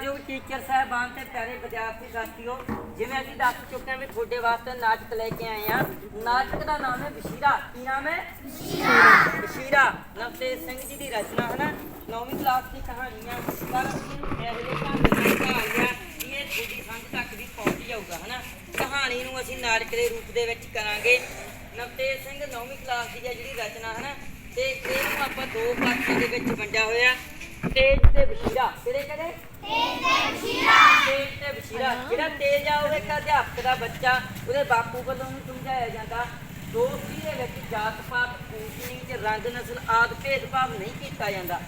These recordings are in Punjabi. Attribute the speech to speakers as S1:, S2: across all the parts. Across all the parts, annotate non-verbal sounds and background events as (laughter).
S1: ਸਤਿਕਾਰਯੋਗ ਟੀਚਰ ਸਾਹਿਬਾਨ ਤੇ ਪਿਆਰੇ ਵਿਦਿਆਰਥੀ ਸਾਥੀਓ, ਜਿਵੇਂ ਅਸੀਂ ਦੱਸ ਚੁੱਕੇ ਹਾਂ ਵੀ ਤੁਹਾਡੇ ਵਾਸਤੇ ਨਾਟਕ ਲੈ ਕੇ ਆਏ ਹਾਂ। ਨਾਟਕ ਦਾ ਨਾਮ ਹੈ ਬਸ਼ੀਰਾ। ਕੀ ਨਾਮ ਹੈ? ਬਸ਼ੀਰਾ। ਬਸ਼ੀਰਾ ਨਵਤੇਜ ਸਿੰਘ ਜੀ ਦੀ ਰਚਨਾ ਹੈ ਨਾ ਨੌਵੀਂ ਕਲਾਸ ਦੀ ਕਹਾਣੀ ਆ ਪਰ ਇਹੋ ਜਿਹੇ ਢੰਗ ਨਾਲ ਢਾਲਿਆ ਇਹ ਤੁਹਾਡੀ ਸਮਝ ਤੱਕ ਵੀ ਪਹੁੰਚ ਜਾਊਗਾ, ਹਨਾ? ਕਹਾਣੀ ਨੂੰ ਅਸੀਂ ਨਾਟਕ ਦੇ ਰੂਪ ਦੇ ਵਿੱਚ ਕਰਾਂਗੇ। ਨਵਤੇਜ ਸਿੰਘ ਨੌਵੀਂ ਕਲਾਸ ਦੀ ਹੈ ਜਿਹੜੀ ਰਚਨਾ ਹੈ ਨਾ ਤੇ ਇਹਨੂੰ ਆਪਾਂ ਦੋ ਪਾਠਾਂ ਦੇ ਵਿੱਚ ਵੰਡਿਆ ਹੋਇਆ। ਤੇਜ ਤੇ ਬਸ਼ੀਰਾ। ਕਿਹੜੇ ਕਿਹੜੇ? ਤੇਜ ਤੇ ਬਸ਼ੀਰਾ। ਜਿਹੜਾ ਤੇਜ ਆ ਉਹ ਇੱਕ ਅਧਿਆਪਕ ਦਾ ਬੱਚਾ ਉਹਦੇ ਬਾਪੂ ਵੱਲੋਂ ਉਹਨੂੰ ਸਮਝਾਇਆ ਜਾਂਦਾ। ਦੋਸਤੀ ਦੇ ਵਿੱਚ ਜਾਤ ਪਾਤ ਊਚ ਨੀਚ ਰੰਗ ਨਸਲ ਆਦਿ ਭੇਦਭਾਵ ਨਹੀਂ ਕੀਤਾ ਜਾਂਦਾ।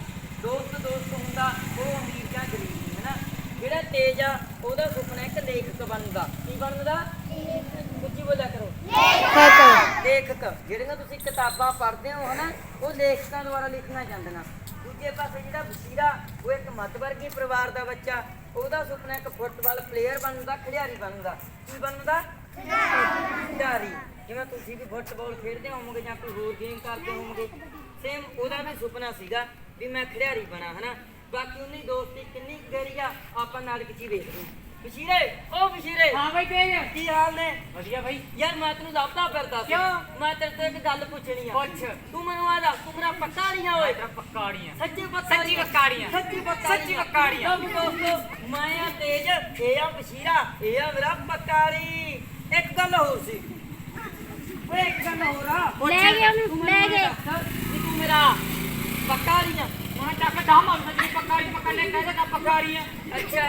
S1: ਦੋਸਤ ਦੋਸਤ ਹੁੰਦਾ ਉਹ ਅਮੀਰ ਜਾਂ ਗਰੀਬ ਨਹੀਂ ਹੈ ਨਾ ਜਿਹੜਾ ਤੇਜ ਆ ਉਹਦਾ ਸੁਪਨਾ ਇੱਕ ਲੇਖਕ ਬਣਨ ਦਾ ਕੀ ਬਣਨ ਦਾ ਉੱਚੀ ਬੋਲਿਆ ਕਰੋ। ਲੇਖਕ। ਜਿਹੜੀਆਂ ਤੁਸੀਂ ਕਿਤਾਬਾਂ ਪੜ੍ਹਦੇ ਹੋ ਹਨਾ? ਉਹ ਲੇਖਕਾਂ ਦੁਆਰਾ ਲਿਖੀਆਂ ਜਾਂਦੀਆਂ। ਦੂਜੇ ਪਾਸੇ ਜਿਹੜਾ ਵਸੀਰਾ ਉਹ ਇੱਕ ਮੱਧਵਰਗੀ ਪਰਿਵਾਰ ਦਾ ਬੱਚਾ, ਉਹਦਾ ਸੁਪਨਾ ਇੱਕ ਫੁੱਟਬਾਲ ਪਲੇਅਰ ਬਣਨ ਦਾ ਖਿਡਾਰੀ ਬਣਨ ਦਾ ਕੀ ਬਣਨ ਦਾ ਖਿਡਾਰੀ। ਜਿਵੇਂ ਤੁਸੀਂ ਵੀ ਫੁੱਟਬਾਲ ਖੇਡਦੇ ਹੋਵੋਗੇ ਜਾਂ ਕੋਈ ਹੋਰ ਗੇਮ ਕਰਦੇ ਹੋਵੋਗੇ ਸੇਮ ਉਹਦਾ ਵੀ ਸੁਪਨਾ ਸੀਗਾ ਵੀ ਮੈਂ ਖਿਡਾਰੀ ਬਣਾ, ਹਨਾ? ਬਾਕੀ ਉਹਦੀ ਦੋਸਤੀ ਕਿੰਨੀ ਕੁ ਗਹਿਰੀ ਆ, ਆਪਾਂ ਨਾਲ 'ਚ ਵੇਖਦੇ ਹਾਂ ਵਸ਼ੀਰੇ ਓ ਵਸ਼ੀਰੇ
S2: ਹਾਂ ਬਾਈ ਤੇਜ।
S1: ਕੀ ਹਾਲ ਨੇ?
S2: ਵਧੀਆ ਬਾਈ।
S1: ਯਾਰ ਮੈਂ ਤੈਨੂੰ ਲੱਭਦਾ ਫਿਰਦਾ ਸੀ।
S2: ਕਿਉਂ?
S1: ਮੈਂ ਤੇਰੇ ਤੋਂ ਇੱਕ ਗੱਲ ਪੁੱਛਣੀ ਆ।
S2: ਪੁੱਛ।
S1: ਤੂੰ ਮੈਨੂੰ ਆ ਦੱਸ ਤੂੰ ਮੇਰਾ ਪੱਕਾ ਨਹੀਂ ਆ ਓਏ।
S2: ਤੇਰਾ ਪੱਕਾੜੀਆਂ
S1: ਸੱਚੀ ਪੱਕਾ
S2: ਸੱਚੀ ਪੱਕਾੜੀਆਂ।
S1: ਸੱਚੀ ਪੱਕਾ
S2: ਸੱਚੀ ਪੱਕਾੜੀਆਂ।
S1: ਲਓ ਵੀ ਦੋਸਤੋ ਮੈਂ ਆ ਤੇਜ ਇਹ ਆ ਬਸ਼ੀਰਾ ਇਹ ਆ ਮੇਰਾ ਪੱਕਾੜੀ ਇੱਕ ਗੱਲ ਹੋਰ ਸੀ। ਓਏ ਇੱਕ ਗੱਲ ਹੋਰ ਆ।
S3: ਲੈ ਗਏ ਉਹਨੂੰ ਲੈ ਗਏ
S1: ਤੂੰ ਮੇਰਾ ਪੱਕਾੜੀ ਆ।
S2: ਮੈਂ ਚੱਕ ਦਾਮ ਆ ਸੱਚੀ ਪੱਕਾੜੀ ਪੱਕਣੇ ਕਹਿੰਦੇ ਕਾ ਪੱਕਾੜੀਆਂ
S1: ਅੱਛਾ,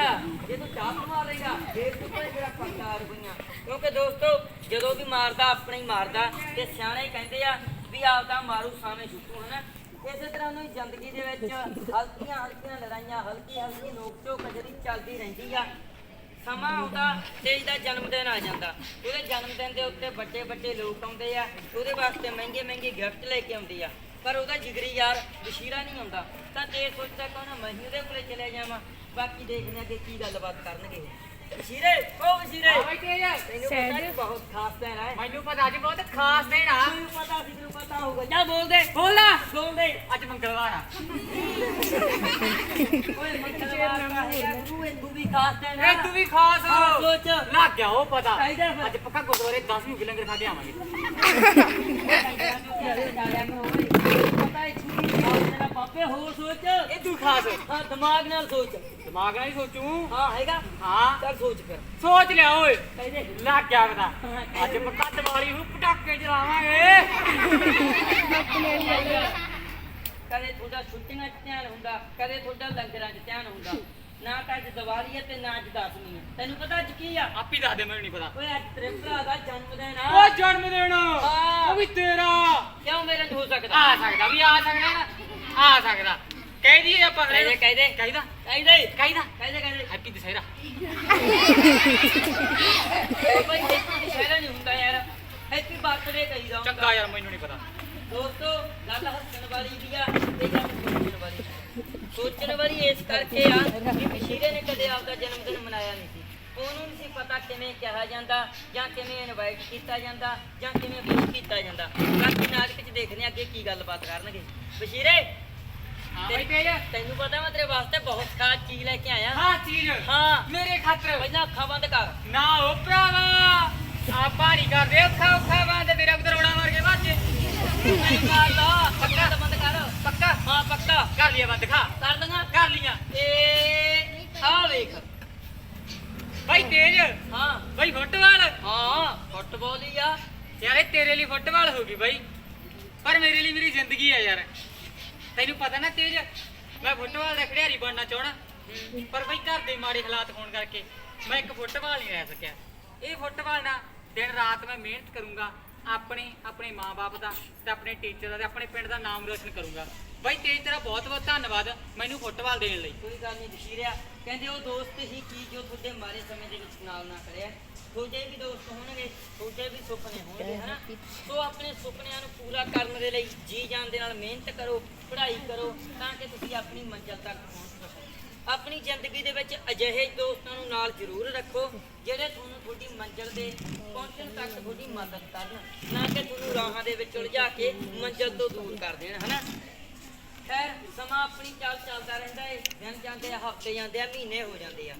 S1: ਜੇ ਤੂੰ ਚਾਪ ਮਾਰੇਗਾ ਫੇਰ ਤੂੰ ਕੋਈ ਮੇਰਾ ਪੱਕਾ ਰੁਪਈਆ ਕਿਉਂਕਿ ਦੋਸਤੋ, ਜਦੋਂ ਵੀ ਮਾਰਦਾ, ਆਪਣੇ ਹੀ ਮਾਰਦਾ, ਤੇ ਸਿਆਣੇ ਕਹਿੰਦੇ ਆ ਵੀ ਆਪਦਾ ਮਾਰੂ, ਸਾਵੇਂ ਛੁੱਟੂ ਹਨਾ? ਇਸੇ ਤਰ੍ਹਾਂ ਨੂੰ ਜ਼ਿੰਦਗੀ ਦੇ ਵਿੱਚ ਹਲਕੀਆਂ ਹਲਕੀਆਂ ਲੜਾਈਆਂ, ਹਲਕੀ ਹਲਕੀ ਨੋਕ ਝੋਕ ਜਿਹੜੀ ਚੱਲਦੀ ਰਹਿੰਦੀ ਆ, ਸਮਾਂ ਆਉਂਦਾ ਤੇ ਇਹਦਾ ਜਨਮ ਦਿਨ ਆ ਜਾਂਦਾ। ਉਹਦੇ ਜਨਮ ਦਿਨ ਦੇ ਉੱਤੇ ਵੱਡੇ ਵੱਡੇ ਲੋਕ ਆਉਂਦੇ ਆ, ਉਹਦੇ ਵਾਸਤੇ ਮਹਿੰਗੇ ਮਹਿੰਗੇ ਗਿਫਟ ਲੈ ਕੇ ਆਉਂਦੇ ਆ। ਪਰ ਉਹਦਾ ਜਿਗਰੀ ਯਾਰ ਬਸ਼ੀਰਾ ਨਹੀਂ ਆਉਂਦਾ ਤਾਂ ਤੇ ਸੋਚਦਾ ਕਿ ਉਹਨਾਂ ਮੈਂ ਹੀ ਉਹਦੇ ਕੋਲੇ ਚਲੇ ਜਾਵਾਂ ਬਾਕੀ ਦੇਖਦੇ ਆ ਕਿ ਕੀ ਗੱਲਬਾਤ ਕਰਨਗੇ। ਬਸ਼ੀਰੇ ਓ ਬਸ਼ੀਰੇ। ਤੈਨੂੰ ਪਤਾ ਬਹੁਤ ਖਾਸ ਦਿਨ ਹੈ
S2: ਮੈਨੂੰ ਪਤਾ ਅੱਜ ਬਹੁਤ ਖਾਸ ਦਿਨ ਆ।
S1: ਤੈਨੂੰ ਪਤਾ ਸੀ ਤੈਨੂੰ ਪਤਾ ਹੋਊਗਾ। ਜਾ ਬੋਲ ਦੇ।
S2: ਬੋਲਾ।
S1: ਬੋਲ ਦੇ
S2: ਅੱਜ ਮੰਗਲਵਾਰ ਆ।
S1: ਓਏ ਮੰਗਲਵਾਰ ਦਾ ਹੈਗਾ ਤੂੰ ਇਹ ਤੂੰ ਵੀ ਖਾਸ ਦਿਨ ਹੈ
S2: ਇਹ ਤੂੰ ਵੀ ਖਾਸ।
S1: ਹਾਂ, ਸੋਚ।
S2: ਲੱਗ ਗਿਆ ਉਹ ਪਤਾ।
S1: ਚਾਹੀਦਾ ਫਿਰ।
S2: ਅੱਜ ਪੱਕਾ ਗੁਰਦੁਆਰੇ 10 ਨੂੰ ਲੰਗਰ ਖਾ ਕੇ ਆਵਾਂਗੇ। (laughs)
S1: ਪਾਪੇ ਹੋਰ ਸੋਚ।
S2: ਇਹ ਤੂੰ ਖਾਸ
S1: ਹਾਂ ਦਿਮਾਗ ਨਾਲ ਸੋਚ।
S2: ਦਿਮਾਗ ਨਾਲ ਹੀ ਸੋਚੂ?
S1: ਹਾਂ ਹੈਗਾ।
S2: ਹਾਂ।
S1: ਚੱਲ ਸੋਚ ਫਿਰ।
S2: ਸੋਚ ਲਿਆ ਓਏ।
S1: ਕਹਿੰਦੇ
S2: ਲੱਗ ਗਿਆ ਪਤਾ ਅੱਜ ਪੱਕਾ ਦੀਵਾਲੀ ਨੂੰ ਪਟਾਕੇ ਚਲਾਵਾਂਗੇ।
S1: ਕਦੇ ਤੁਹਾਡਾ ਛੁੱਟੀਆਂ 'ਚ ਧਿਆਨ ਹੁੰਦਾ ਕਦੇ ਤੁਹਾਡਾ ਲੰਗਰਾਂ 'ਚ ਧਿਆਨ ਹੁੰਦਾ। ਨਾ ਤਾਂ ਅੱਜ ਦੀਵਾਲੀ ਹੈ ਤੇ ਨਾ ਅੱਜ ਦਸਵੀਂ ਹੈ। ਤੈਨੂੰ ਪਤਾ ਅੱਜ ਕੀ ਆ?
S2: ਆਪੀ ਦੱਸ ਦੇ ਮੈਨੂੰ ਨਹੀਂ ਪਤਾ।
S1: ਓਏ ਅੱਜ ਤੇਰੇ ਭਰਾ ਦਾ ਜਨਮ ਦਿਨ ਆ।
S2: ਉਹ ਜਨਮ ਦਿਨ। ਉਹ ਵੀ ਤੇਰਾ।
S1: ਕਿਉਂ ਮੇਰੇ ਨੂੰ ਹੋ ਸਕਦਾ?
S2: ਆ ਸਕਦਾ ਵੀ ਆ ਸਕਦਾ ਨਾ। ਆ ਸਕਦਾ। ਕਹਿ ਦਈਏ ਆਪਾਂ ਅਗਲੇ ਨੂੰ।
S1: ਕਹਿੰਦੇ
S2: ਕਹੀਦਾ
S1: ਕਹਿੰਦੇ
S2: ਕਹੀਦਾ
S1: ਕਹਿੰਦੇ ਕਹਿੰਦੇ
S2: ਹੈਪੀ ਦਸ਼ਹਿਰਾ।
S1: ਭਾਈ ਹੈਪੀ ਸ਼ਹਿਰਾ ਨਹੀਂ ਹੁੰਦਾ ਯਾਰ। ਹੈਪੀ ਬਰਥਡੇ ਕਹੀਦਾ ਹੁੰਦਾ।
S2: ਚੰਗਾ ਯਾਰ ਮੈਨੂੰ ਨਹੀਂ ਪਤਾ।
S1: ਦੋਸਤੋ ਗੱਲ ਹੱਸਣ ਵਾਲੀ ਵੀ ਆ ਤੇ ਗੱਲ ਸੋਚਣ ਵਾਲੀ ਸੋਚਣ ਵਾਲੀ ਇਸ ਕਰਕੇ ਆ ਕਿ ਮਸ਼ੀਰੇ ਨੇ ਕਦੇ ਆਪਦਾ ਜਨਮ ਦਿਨ ਮਨਾਇਆ ਨਹੀਂ ਸੀ। ਉਹਨੂੰ ਨਹੀਂ ਸੀ ਪਤਾ ਕਿਵੇਂ ਕਿਹਾ ਜਾਂਦਾ ਜਾਂ ਕਿਵੇਂ ਇਨਵਾਈਟ ਕੀਤਾ ਜਾਂਦਾ ਜਾਂ ਕਿਵੇਂ ਵਿਸ਼ ਕੀਤਾ ਜਾਂਦਾ। ਬਾਕੀ ਨਾਟਕ 'ਚ ਦੇਖਦੇ ਆ ਅੱਗੇ ਕੀ ਗੱਲਬਾਤ ਕਰਨਗੇ। ਮਸ਼ੀਰੇ
S2: ਹਾਂ ਬਈ। ਤੇਜ
S1: ਤੈਨੂੰ ਪਤਾ ਮੈਂ ਤੇਰੇ ਵਾਸਤੇ ਬਹੁਤ ਖਾਸ ਚੀਜ਼ ਲੈ ਕੇ ਆਇਆ।
S2: ਹਾਂ ਚੀਜ਼?
S1: ਹਾਂ।
S2: ਮੇਰੇ ਖਾਤਰ?
S1: ਪਹਿਲਾਂ ਅੱਖਾਂ ਬੰਦ ਕਰ।
S2: ਨਾ ਉਹ ਭਰਾਵਾ। ਆਪਾਂ ਨਹੀਂ ਕਰਦੇ ਔਖਾ ਔਖਾ ਬੰਦ। ਤੇਰਾ ਉਧਰ ਰੋੜਾ ਮਾਰ ਕੇ ਵਾਜੇ
S1: ਨਹੀਂ ਕਰਦਾ ਅੱਖਾਂ ਤਾਂ ਬੰਦ ਕਰ।
S2: ਪੱਕਾ?
S1: ਹਾਂ ਪੱਕਾ।
S2: ਕਰ ਲਿਆ ਬੰਦ ਖਾ।
S1: ਕਰ ਦੰਗਾ
S2: ਕਰ ਲੀਆਂ।
S1: ਇਹ ਆ ਵੇਖ।
S2: ਬਾਈ ਤੇਜ।
S1: ਹਾਂ।
S2: ਬਾਈ ਫੁੱਟਬਾਲ।
S1: ਹਾਂ ਫੁੱਟਬਾਲ ਹੀ ਆ।
S2: ਯਾਰ ਇਹ ਤੇਰੇ ਲਈ ਫੁੱਟਬਾਲ ਹੋ ਗਈ ਬਾਈ। ਪਰ ਮੇਰੇ ਲਈ ਮੇਰੀ ਜ਼ਿੰਦਗੀ ਆ ਯਾਰ। ਤੈਨੂੰ ਪਤਾ ਨਾ ਤੇਜ, ਮੈਂ ਫੁੱਟਬਾਲ ਦਾ ਖਿਡਾਰੀ ਬਣਨਾ ਚਾਹਣਾ ਪਰ ਬਈ ਘਰ ਦੇ ਮਾੜੇ ਹਾਲਾਤ ਹੋਣ ਕਰਕੇ ਮੈਂ ਇੱਕ ਫੁੱਟਬਾਲ ਨਹੀਂ ਰਹਿ ਸਕਿਆ। ਇਹ ਫੁੱਟਬਾਲ ਨਾਲ ਦਿਨ ਰਾਤ ਮੈਂ ਮਿਹਨਤ ਕਰੂੰਗਾ, ਆਪਣੇ ਆਪਣੇ ਮਾਪੇ ਦਾ ਤੇ ਆਪਣੇ ਟੀਚਰ ਦਾ ਤੇ ਆਪਣੇ ਪਿੰਡ ਦਾ ਨਾਮ ਰੋਸ਼ਨ ਕਰੂੰਗਾ। ਬਾਈ, ਤੇਰੀ ਤੇਰਾ ਬਹੁਤ ਬਹੁਤ ਧੰਨਵਾਦ ਮੈਨੂੰ ਫੁੱਟਬਾਲ ਦੇਣ ਲਈ।
S1: ਕੋਈ ਗੱਲ ਨਹੀਂ ਬਸ਼ੀਰਿਆ ਕਹਿੰਦੇ ਉਹ ਦੋਸਤ ਹੀ ਕੀ ਜੋ ਤੁਹਾਡੇ ਮਾਰੇ ਸਮੇਂ ਦੇ ਵਿੱਚ ਨਾਲ ਨਾ ਕਰਿਆ ਤੁਹਾਡੇ ਵੀ ਦੋਸਤ ਹੋਣਗੇ, ਤੁਹਾਡੇ ਵੀ ਸੁਪਨੇ ਹੋਣਗੇ, ਹਨਾ? ਸੋ ਆਪਣੇ ਸੁਪਨਿਆਂ ਨੂੰ ਪੂਰਾ ਕਰਨ ਦੇ ਲਈ ਜੀ ਜਾਨ ਦੇ ਨਾਲ ਮਿਹਨਤ ਕਰੋ, ਪੜ੍ਹਾਈ ਕਰੋ, ਤਾਂ ਕਿ ਤੁਸੀਂ ਆਪਣੀ ਮੰਜ਼ਿਲ ਤੱਕ ਪਹੁੰਚ ਸਕੋ। ਆਪਣੀ ਜ਼ਿੰਦਗੀ ਦੇ ਵਿੱਚ ਅਜਿਹੇ ਦੋਸਤਾਂ ਨੂੰ ਨਾਲ ਜ਼ਰੂਰ ਰੱਖੋ, ਜਿਹੜੇ ਤੁਹਾਨੂੰ ਤੁਹਾਡੀ ਮੰਜ਼ਿਲ ਦੇ ਪਹੁੰਚਣ ਤੱਕ ਤੁਹਾਡੀ ਮਦਦ ਕਰਨ, ਨਾ ਕਿ ਤੁਹਾਨੂੰ ਰਾਹਾਂ ਦੇ ਵਿੱਚ ਉਲਝਾ ਕੇ ਮੰਜ਼ਿਲ ਤੋਂ ਦੂਰ ਕਰ ਦੇਣ, ਹਨਾ? ਖੈਰ ਸਮਾਂ ਆਪਣੀ ਚਾਲ ਚੱਲਦਾ ਰਹਿੰਦਾ ਏ। ਦਿਨ ਜਾਂਦੇ ਆ ਹਫ਼ਤੇ ਜਾਂਦੇ ਆ ਮਹੀਨੇ ਹੋ ਜਾਂਦੇ ਆ।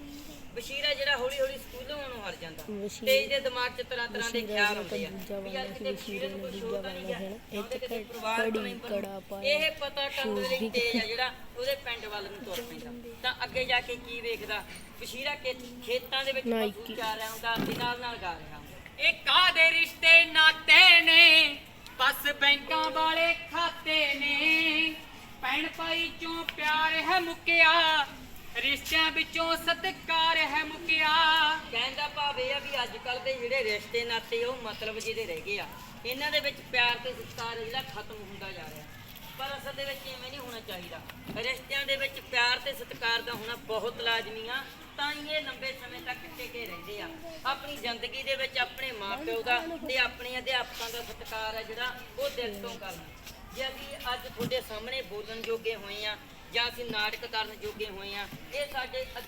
S1: ਬਸ਼ੀਰਾ ਜਿਹੜਾ ਹੌਲੀ ਹੌਲੀ ਸਕੂਲੋਂ ਆਉਣੋਂ ਹਟ ਜਾਂਦਾ। ਤੇ ਇਹਦੇ ਦਿਮਾਗ 'ਚ ਤਰ੍ਹਾਂ ਤਰ੍ਹਾਂ ਦੇ ਖਿਆਲ ਆਉਂਦੇ ਆ। ਵੀ
S3: ਸੀ,
S1: ਕਿਤੇ
S3: ਬਸ਼ੀਰੇ
S1: ਨੂੰ
S3: ਦੂਜਾ
S1: ਹੋਰ ਤਾਂ ਨਹੀਂ ਗਿਆ
S3: ਹੈ। ਇਹ ਘੜ-
S1: ਪਰਿਵਾਰ ਤੋਂ ਨਹੀਂ
S3: ਪਾਇਆ।
S1: ਇਹ ਪਤਾ ਕਰਨ ਦੇ ਲਈ ਤੇਜ ਆ ਜਿਹੜਾ ਉਹਦੇ ਪਿੰਡ ਵੱਲ ਨੂੰ ਤੁਰ ਪੈਂਦਾ। ਤਾਂ ਅੱਗੇ ਜਾ ਕੇ ਕੀ ਵੇਖਦਾ? ਬਸ਼ੀਰਾ ਕੇ ਖੇਤਾਂ ਦੇ ਵਿੱਚ
S3: ਨਾਈਕੀ।
S1: ਚਾਰ ਰਿਹਾ ਹੁੰਦਾ ਤੇ ਨਾਲ ਨਾਲ ਗਾ ਰਿਹਾ ਹੁੰਦਾ।
S2: ਇਹ ਕਾਦੇ ਰਿਸ਼ਤੇ ਨਾਤੇ ਨੇ? ਬਸ ਬੈਂਕਾਂ ਵਾਲੇ ਖਾਤੇ ਨੇ। ਪੈਣ ਪਾਈ ਚੋਂ ਪਿਆਰ ਹੈ ਮੁੱਕਿਆ, ਰਿਸ਼ਤਿਆਂ ਵਿੱਚੋਂ ਸਤਿਕਾਰ ਹੈ ਮੁੱਕਿਆ।
S1: ਕਹਿਣ ਦਾ ਆ ਵੀ ਅੱਜ ਕੱਲ ਦੇ ਜਿਹੜੇ ਰਿਸ਼ਤੇ ਨਾਤੇ, ਉਹ ਮਤਲਬ ਜਿਹਦੇ ਰਹਿ ਗਏ ਆ, ਇਹਨਾਂ ਦੇ ਵਿੱਚ ਪਿਆਰ ਤੇ ਸਤਿਕਾਰ ਜਿਹੜਾ ਖਤਮ ਹੁੰਦਾ ਜਾ ਰਿਹਾ। ਪਰ ਅਸਲ ਦੇ ਵਿੱਚ ਇਵੇਂ ਨਹੀਂ ਹੋਣਾ ਚਾਹੀਦਾ। ਰਿਸ਼ਤਿਆਂ ਦੇ ਵਿੱਚ ਪਿਆਰ ਤੇ ਸਤਿਕਾਰ ਦਾ ਹੋਣਾ ਬਹੁਤ ਲਾਜ਼ਮੀ ਆ, ਤਾਂ ਹੀ ਇਹ ਲੰਬੇ ਸਮੇਂ ਤੱਕ ਟਿਕੇ ਰਹਿੰਦੇ ਆ। ਆਪਣੀ ਜ਼ਿੰਦਗੀ ਦੇ ਵਿੱਚ ਆਪਣੇ ਮਾਪਿਓ ਦਾ ਤੇ ਆਪਣੇ ਅਧਿਆਪਕਾਂ ਦਾ ਸਤਿਕਾਰ ਹੈ ਜਿਹੜਾ ਉਹ ਦਿਲ ਤੋਂ ਕਰਨਾ। ਜੇ ਅਸੀਂ ਅੱਜ ਤੁਹਾਡੇ ਸਾਹਮਣੇ ਬੋਲਣ ਜੋਗੇ ਹੋਏ ਆ ਜਾਂ ਅਸੀਂ ਨਾਟਕ ਕਰਨ ਜੋਗੇ ਹੋਏ ਆ, ਇਹ ਸਾਡੇ ਅਧਿਆ-